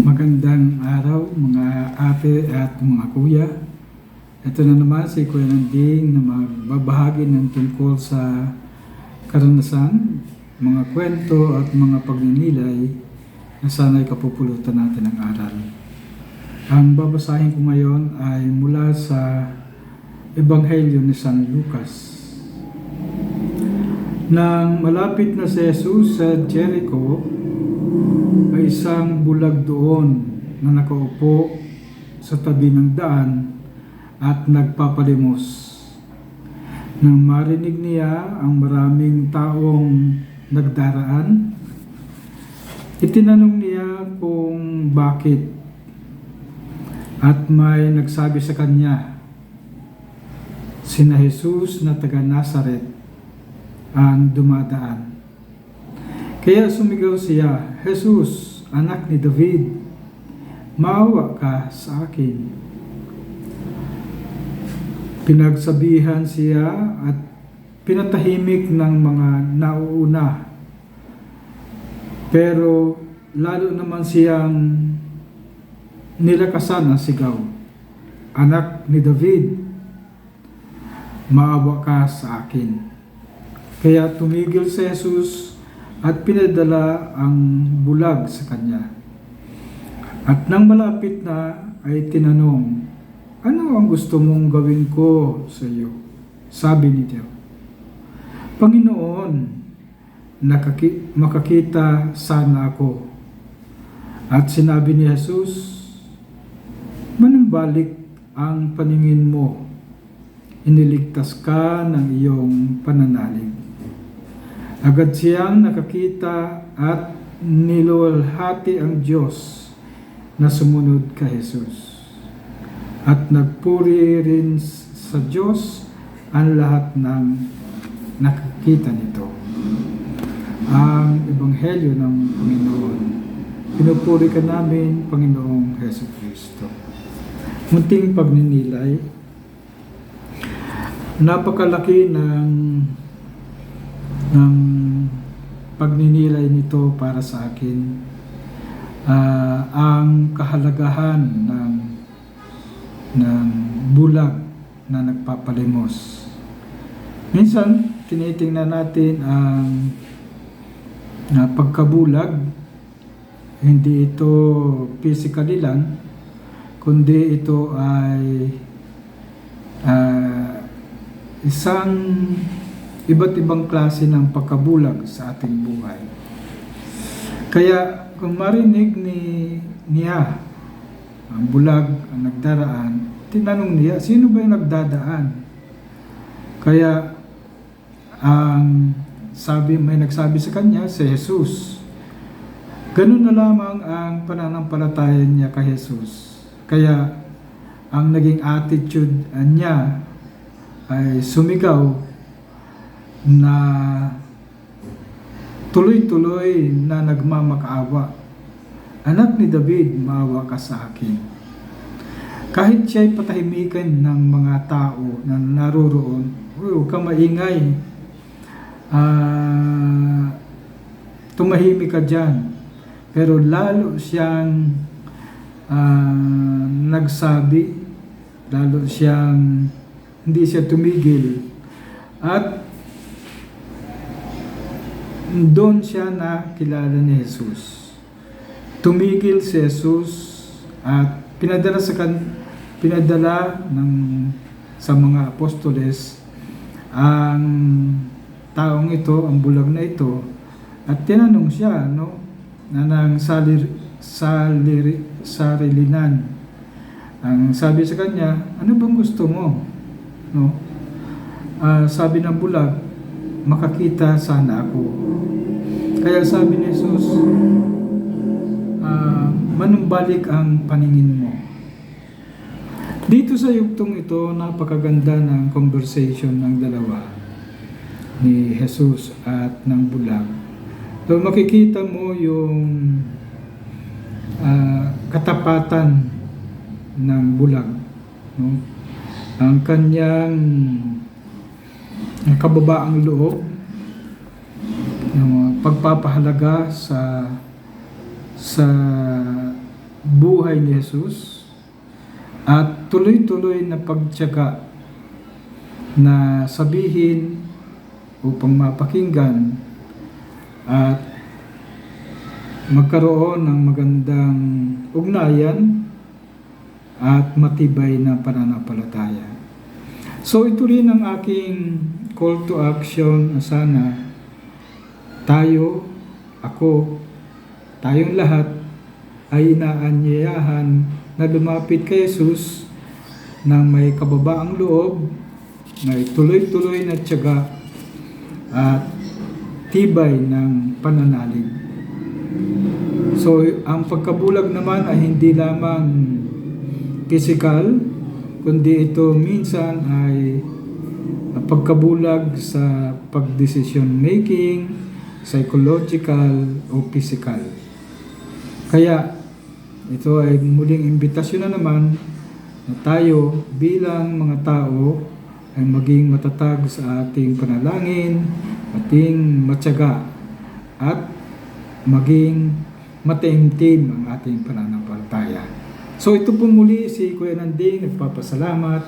Magandang araw mga ate at mga kuya. Ito na naman si Kuya Nanding na magbabahagi ng tungkol sa karanasan, mga kwento at mga pagninilay na sana'y kapupulutan natin ng aral. Ang babasahin ko ngayon ay mula sa Ebanghelyo ni San Lucas. Nang malapit na si Jesus sa Jericho, ay isang bulag doon na nakaupo sa tabi ng daan at nagpapalimos. Nang marinig niya ang maraming taong nagdaraan, itinanong niya kung bakit at may nagsabi sa kanya, Sina Jesus na taga Nazaret ang dumadaan. Kaya sumigaw siya, Jesus, anak ni David, maawa ka sa akin. Pinagsabihan siya at pinatahimik ng mga nauuna. Pero lalo naman siyang nilakasan ang sigaw. Anak ni David, maawa ka sa akin. Kaya tumigil si Jesus at pinadala ang bulag sa kanya. At nang malapit na ay tinanong, ano ang gusto mong gawin ko sa iyo? Sabi ni Diyo, Panginoon, nakaki- makakita sana ako. At sinabi ni Jesus, manumbalik ang paningin mo. Iniligtas ka ng iyong pananalig. Agad siyang nakakita at nilulhati ang Diyos na sumunod kay Jesus. At nagpuri rin sa Diyos ang lahat ng nakakita nito. Ang Ebanghelyo ng Panginoon. Pinupuri ka namin, Panginoong Heso Kristo. Munting pagninilay, napakalaki ng ng pagninilay nito para sa akin Ah, ang kahalagahan ng ng bulag na nagpapalimos. Minsan, tinitingnan natin ang na pagkabulag, hindi ito physically lang, kundi ito ay ah, isang iba't ibang klase ng pagkabulag sa ating buhay. Kaya kung marinig ni niya ang bulag ang nagdaraan, tinanong niya, sino ba yung nagdadaan? Kaya ang sabi may nagsabi sa kanya si Jesus. Ganun na lamang ang pananampalataya niya kay Jesus. Kaya ang naging attitude niya ay sumigaw na tuloy-tuloy na nagmamakaawa. Anak ni David, maawa ka sa akin. Kahit siya'y patahimikan ng mga tao na naroroon, "Uy, huwag kang maingay. Ah, tumahimik ka dyan. Pero lalo siyang ah, nagsabi, lalo siyang hindi siya tumigil. At doon siya na kilala ni Jesus. Tumigil si Jesus at pinadala sa kan pinadala ng sa mga apostoles ang taong ito, ang bulag na ito at tinanong siya no na nang salir salir sarilinan ang sabi sa kanya ano bang gusto mo no Ah, sabi ng bulag makakita sana ako. Kaya sabi ni Jesus, ah, manumbalik ang paningin mo. Dito sa yugtong ito, napakaganda ng conversation ng dalawa ni Jesus at ng bulag. So makikita mo yung ah, katapatan ng bulag. No? Ang kanyang ang kababaang loob ng pagpapahalaga sa sa buhay ni Jesus at tuloy-tuloy na pagtyaga na sabihin upang mapakinggan at magkaroon ng magandang ugnayan at matibay na pananampalataya. So ito rin ang aking call to action na sana tayo, ako, tayong lahat ay inaanyayahan na lumapit kay Jesus ng may kababaang loob, may tuloy-tuloy na tiyaga at tibay ng pananalig. So, ang pagkabulag naman ay hindi lamang physical, kundi ito minsan ay pagkabulag sa pagdesisyon making, psychological o physical. Kaya ito ay muling imbitasyon na naman na tayo bilang mga tao ay maging matatag sa ating panalangin, ating matyaga at maging mataimtim ang ating pananampalataya. So ito po muli si Kuya Nanding nagpapasalamat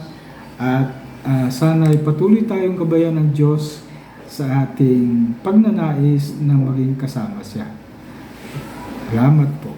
at ah, sana ay patuloy tayong gabayan ng Diyos sa ating pagnanais na maging kasama siya. Salamat po.